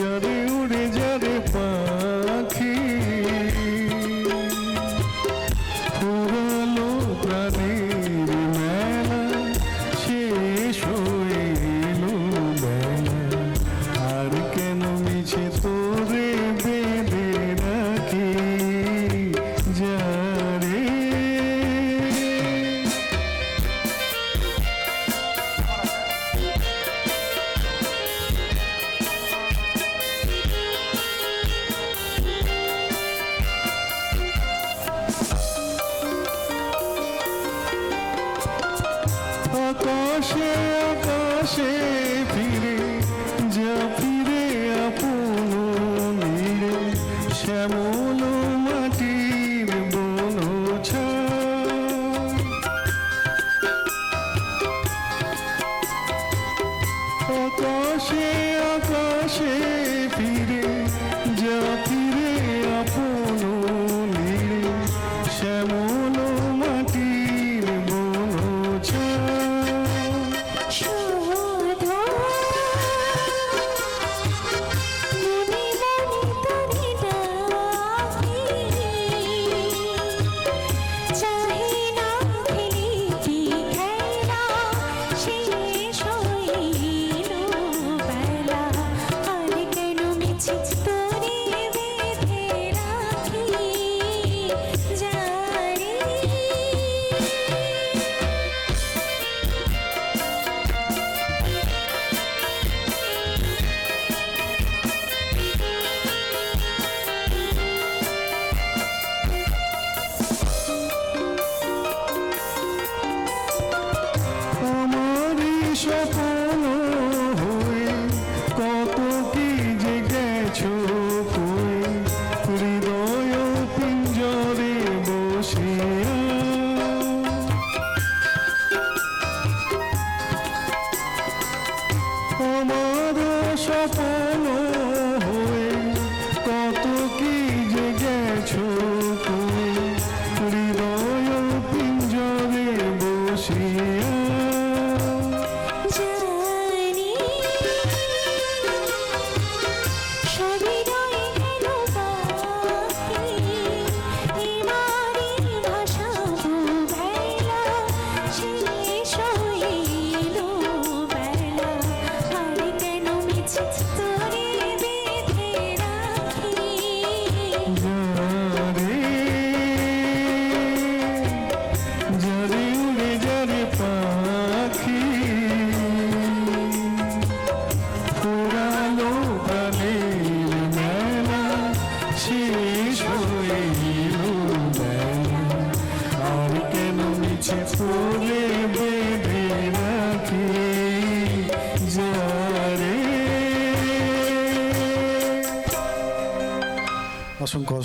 Yeah. achei. স্বপ্ন হয়ে কত কি যে গেছো কই হৃদয় পিঞ্জরে বসিয়া আমার স্বপ্ন son cosas.